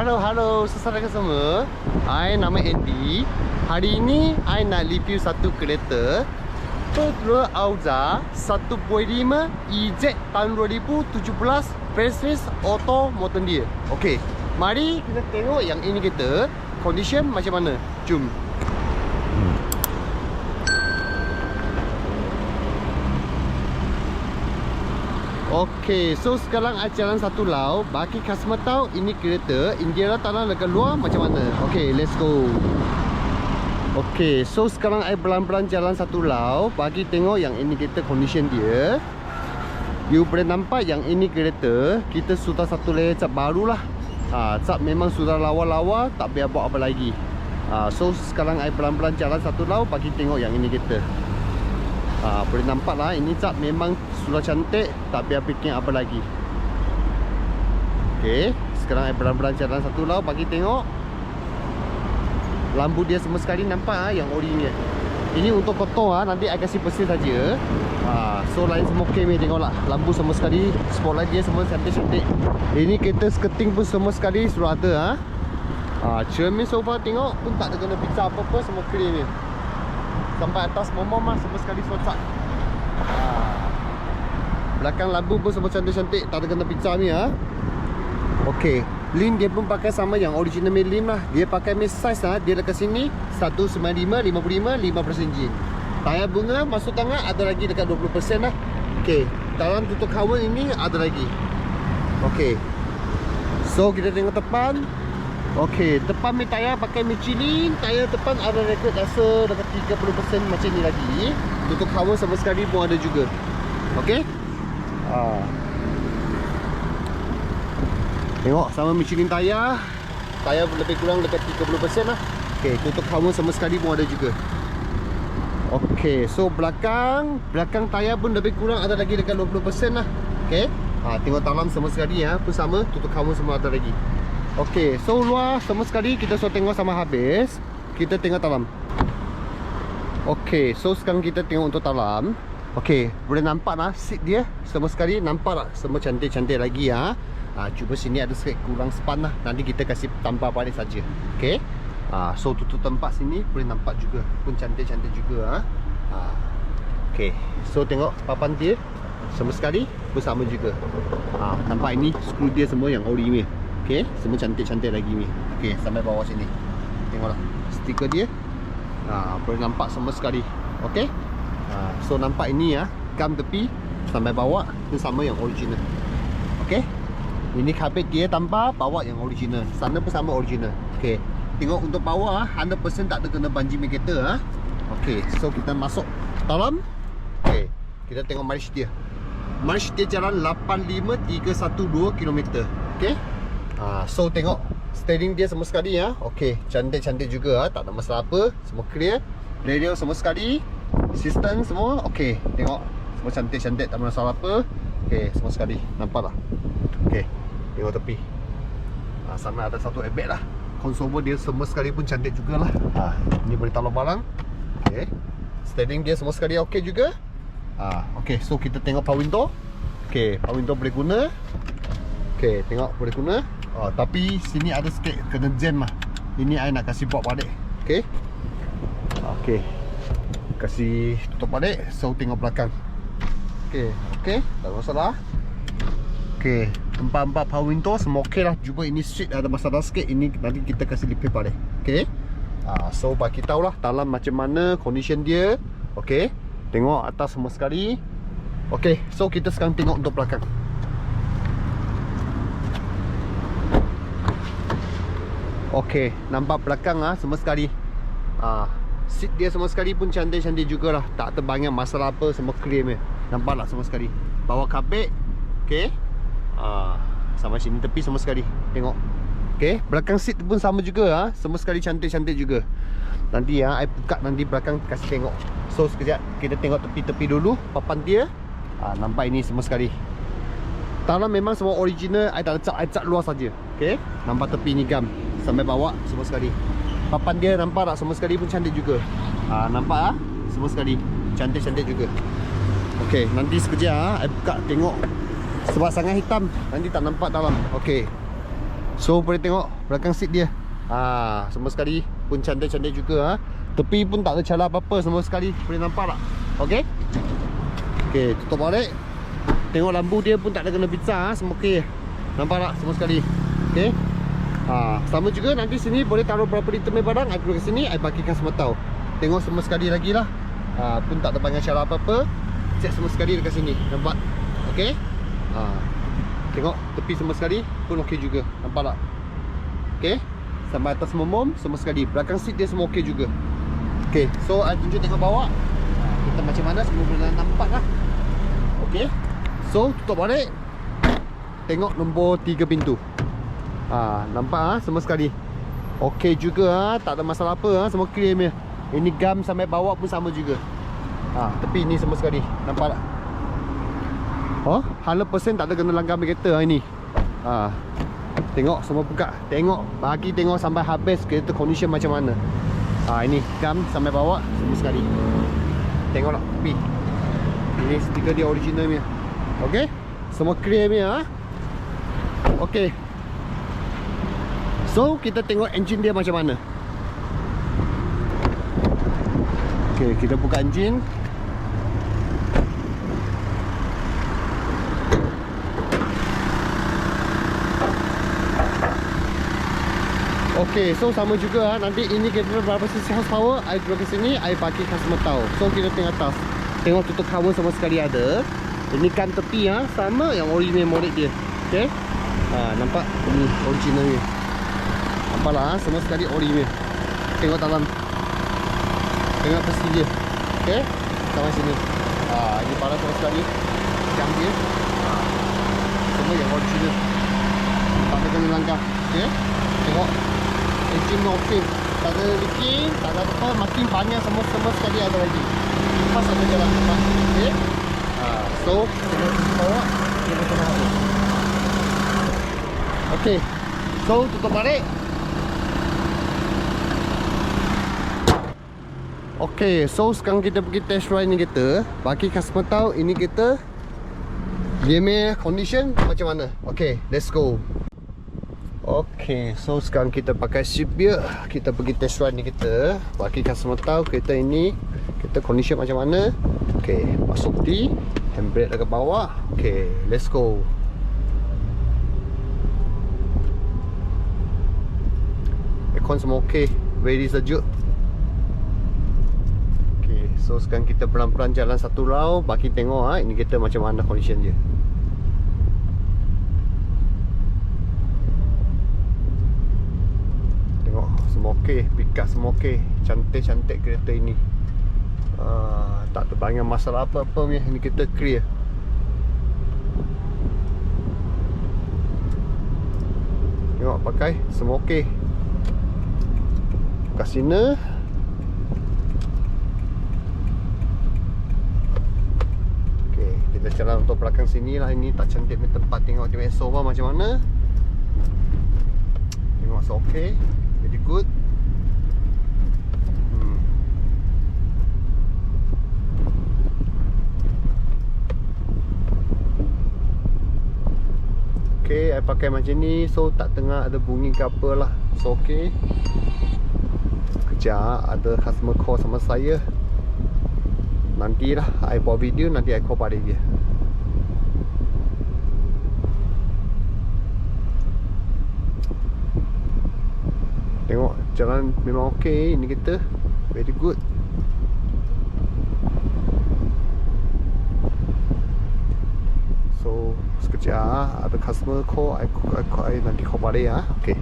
Halo, halo saudara semua. I nama Andy. Hari ini I nak review satu kereta Petra Auza 1.5 EZ tahun 2017 facelift auto motor dia. Okey, mari kita tengok yang ini kita condition macam mana. Jom. Okey, so sekarang I jalan satu lau Bagi customer tahu ini kereta India tanah dekat luar macam mana? Okey, let's go. Okey, so sekarang I pelan-pelan jalan satu lau Bagi tengok yang ini kereta condition dia. You boleh nampak yang ini kereta Kita sudah satu layer cat baru lah. Ha, Cat memang sudah lawa-lawa Tak biar buat apa lagi. Ha, So sekarang I pelan-pelan jalan satu lau Bagi tengok yang ini kereta ha, Boleh nampak lah. Ini cat memang sudah cantik Tak biar bikin apa lagi. Okay Sekarang I pelan-pelan jalan satu lau Bagi tengok. Lampu dia semua sekali nampak ha, Yang ori ni. Ini untuk kotor ha. Nanti I kasih bersih saja. Ha, So lain semua okay ni Tengoklah. Lampu semua sekali Spotlight dia semua cantik-cantik. Ini kereta skirting pun semua sekali Sudah ada ha. Ha, cermin sofa tengok pun tak ada kena pizza apa-apa Semua clean ni Sampai atas momom lah Semua sekali socat ha. Belakang lampu pun semua cantik-cantik Tak ada kena pizza ni ha. Okey. Lin dia pun pakai sama yang original main lim lah. Dia pakai main size lah Dia dekat sini 195, 55, 5% engine Tayar bunga masuk tangan ada lagi dekat 20% lah. Okey. Dalam tutup kawan ini ada lagi. Okey. So kita tengok depan Okey, depan mi tayar pakai Michelin, tayar depan ada rekod rasa dekat 30% macam ni lagi. Tutup cover sama sekali pun ada juga. Okey? Ha. Tengok sama Michelin tayar. Tayar lebih kurang dekat 30% lah. Okey, tutup cover sama sekali pun ada juga. Okey, so belakang, belakang tayar pun lebih kurang ada lagi dekat 20% lah. Okey? Ha, tengok dalam sama sekali ya, pun sama, tutup cover semua ada lagi. Okey, so luar semua sekali kita sudah tengok sama habis. Kita tengok dalam. Okey, so sekarang kita tengok untuk dalam. Okey, boleh nampak lah seat dia semua sekali nampak tak semua cantik-cantik lagi ya. Ha, cuba sini ada sikit kurang span lah. Nanti kita kasih tambah balik saja. Okey. Ha, so tutup tempat sini boleh nampak juga pun cantik-cantik juga ha. ha. Okey, so tengok papan dia semua sekali pun sama juga. Ha, nampak ini skru dia semua yang ori ni. Okey, semua cantik-cantik lagi ni. Okey, sampai bawah sini. Tengoklah stiker dia. Ha, boleh nampak semua sekali. Okey. Ha, so nampak ini ya, gam tepi sampai bawah ni sama yang original. Okey. Ini kabet dia tanpa bawah yang original. Sana pun sama original. Okey. Tengok untuk bawah 100% tak ada kena banji kereta ha. Okey, so kita masuk dalam. Okey. Kita tengok mileage dia. Mileage dia jalan 85312 km. Okey. Ha, so tengok steering dia semua sekali ya. Okey, cantik-cantik juga ha. tak ada masalah apa, semua clear. Radio semua sekali. Sistem semua okey. Tengok semua cantik-cantik tak ada masalah apa. Okey, semua sekali. Nampak tak? Okey. Tengok tepi. Ha, sana ada satu airbag lah. Konsol dia semua sekali pun cantik jugalah. Ha, ni boleh taruh barang. Okey. Steering dia semua sekali okey juga. Ha, okey, so kita tengok power window. Okey, power window boleh guna. Okey, tengok boleh guna. Oh, tapi sini ada sikit kena jam lah. Ini I nak kasih buat balik. Okey. Okey. Kasih tutup balik. So tengok belakang. Okey, okey. Tak masalah. Okey, empat-empat power window semua okey lah. Cuba ini street ada masalah sikit. Ini nanti kita kasih lipis balik. Okey. Ah, so bagi tahu lah dalam macam mana condition dia. Okey. Tengok atas semua sekali. Okey, so kita sekarang tengok untuk belakang. Okey, nampak belakang ah semua sekali. Ah, seat dia semua sekali pun cantik-cantik jugalah. Tak ada banyak masalah apa, semua clear ni. Nampak tak semua sekali. Bawa kabet. Okey. Ah, sama sini tepi semua sekali. Tengok. Okey, belakang seat pun sama juga ah. Semua sekali cantik-cantik juga. Nanti ya, I buka nanti belakang kasih tengok. So sekejap kita tengok tepi-tepi dulu papan dia. Ah, nampak ini semua sekali. Tanah memang semua original, I tak letak, I cat luar saja. Okey, nampak tepi ni gam sampai bawah semua sekali. Papan dia nampak tak semua sekali pun cantik juga. Ah, nampak ah? Semua sekali cantik-cantik juga. Okey, nanti sekejap ah, I buka tengok sebab sangat hitam nanti tak nampak dalam. Okey. So boleh tengok belakang seat dia Ah, Semua sekali pun cantik-cantik juga ha. Tepi pun tak ada celah apa-apa Semua sekali boleh nampak tak Okay Okay tutup balik Tengok lampu dia pun tak ada kena pizza ha. Semua okey Nampak tak semua sekali Okay ha. Sama juga nanti sini boleh taruh berapa liter main barang perlu ke sini I bagikan semua tahu. Tengok semua sekali lagi lah. Ha. Pun tak banyak celah apa-apa Set semua sekali dekat sini. Nampak? Okay ha. Tengok tepi semua sekali pun okey juga. Nampak tak? Okay Sampai atas momom semua sekali. Belakang seat dia semua okey juga. Okay So I tunjuk tengok bawah. Kita macam mana semua boleh nampak lah. Okay So tutup balik. Tengok nombor 3 pintu ha, Nampak ha? semua sekali Okey juga ha? Tak ada masalah apa ha? Semua clear punya Ini gam sampai bawah pun sama juga ha, Tepi ni semua sekali Nampak tak Oh, 100% tak ada kena langgar kereta hari ni. Ha. Tengok semua buka. Tengok, bagi tengok sampai habis kereta condition macam mana. Ha, ini gam sampai bawah semua sekali. Tengoklah tepi. Ini stiker dia original punya. Okey? Semua clear punya ha. Okey. So, kita tengok engine dia macam mana. Okey, kita buka engine. Okey, so sama juga ha. Nanti ini kita berapa cc horsepower, I draw ke sini, I bagi customer tahu. So kita tengok atas. Tengok tutup cover sama sekali ada. Ini kan tepi ha, sama yang original model dia. Okey. Ha, nampak ini original ni. Nampaklah ha, semua sekali original. Tengok dalam. Tengok pasti dia. Okey. Sampai sini. Ha, ini para semua sekali. Jam dia. Ha. Semua yang original. Tak kena langkah. Okey. Tengok engine okey tak ada leaking tak ada apa makin banyak semua semua sekali ada lagi pas ada jalan depan okey ha, so kita bawa kita habis okey so tutup balik okey so sekarang kita pergi test ride ni kita. Bagi customer tahu ini kita dia punya condition macam mana? Okey let's go. Okay, so sekarang kita pakai seat belt Kita pergi test ride ni kita. Bagi customer tahu kereta ini Kita condition macam mana? Okay, masuk di Handbrake dekat bawah. Okay, let's go. Aircon semua okay Very sejuk? Okay, so sekarang kita pelan-pelan jalan satu round Bagi tengok ha, ini kita macam mana condition dia. Semua okey pick semua okey cantik-cantik kereta ini. Uh, tak banyak masalah apa-apa ni ini kita clear. Tengok pakai semua okey kasina okey kita jalan untuk belakang sini lah. Ini tak cantik ni tempat. Tengok tengok sofa macam mana. Tengok so okey Very good. Hmm. Okay, I pakai macam ni. So tak tengah ada bunyi ke apa lah. So okay. Kejap ada customer call sama saya Nantilah I buat video Nanti I call pada dia Tengok jalan memang okey ni kita Very good. So sekejap ada customer call I, I, I, nanti call balik ya. Okay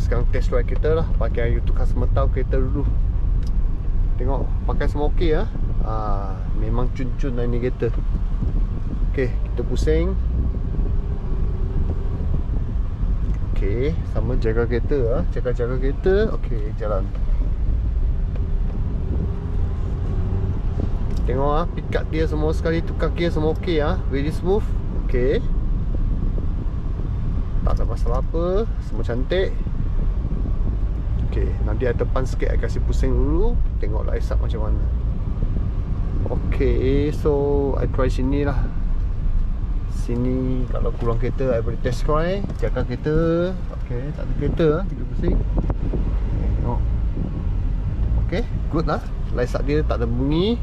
sekarang test drive kita lah Pakai YouTube customer tahu kereta dulu Tengok pakai semua okey ya. Ah, memang cun-cun lah ni kereta Okay kita pusing Okey, sama jaga kereta ah, jaga-jaga kereta. Okey, jalan. Tengok ah, pick up dia semua sekali tukar gear semua okey ah, very smooth. Okey. Tak ada masalah apa, semua cantik. Okey, nanti ada depan sikit saya kasih pusing dulu, tengoklah asap macam mana. Okey, so I try sini lah. Sini kalau kurang kereta I boleh test drive Jaga kereta. Okay tak ada kereta Kita pusing. Okay, Tengok. Okay good lah. Light start dia tak ada bunyi.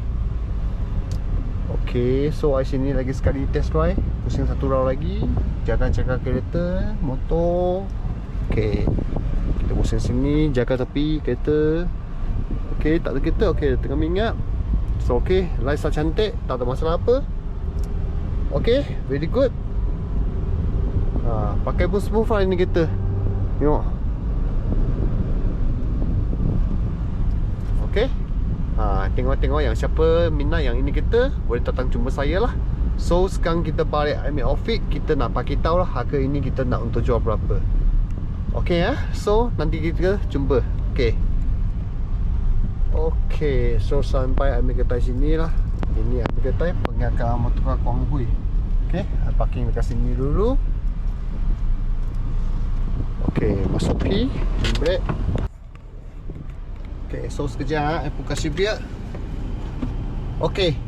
Okay So I sini lagi sekali test drive Pusing satu round lagi. Jaga-jaga kereta Motor. Okay Pusing sini Jaga tepi kereta Okay tak ada kereta Okay tengah minyak So okay Light start cantik Tak ada masalah apa Okay, very good. Ha, pakai pun smooth lah ini kereta. Tengok. Okay. Ha, tengok-tengok yang siapa minat yang ini kereta boleh datang jumpa saya lah. So sekarang kita balik ambil outfit Kita nak bagi tahu lah harga ini kita nak untuk jual berapa Okay ya So nanti kita jumpa. Okay. Okay So sampai ambil kereta sini lah. Ini ambil kereta Pengakar motor Kuang Hui. Okay I parking dekat sini dulu. Okay Masuk P Jembret Okay so sekejap I buka sibir Okay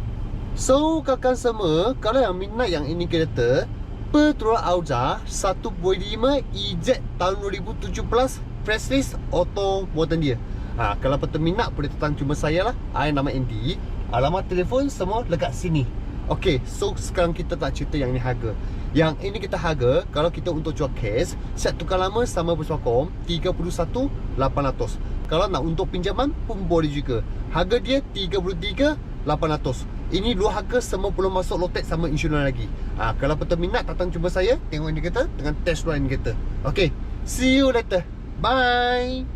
So kakak semua Kalau yang minat yang ini kereta Petrol Auza 1.5 EZ tahun 2017 Facelift Auto modern dia ha, Kalau betul minat boleh datang cuma saya lah. I nama Andy. Alamat telefon semua dekat sini. Okay, so sekarang kita tak cerita yang ni harga. Yang ini kita harga Kalau kita untuk jual cash Set tukar lama sama bersuakom 31,800 Kalau nak untuk pinjaman pun boleh juga. Harga dia 33,800 Ini dua harga semua belum masuk lotek sama insurans lagi. Ha, Kalau betul minat datang jumpa saya Tengok ini kita dengan test ini kita Okay, see you later. Bye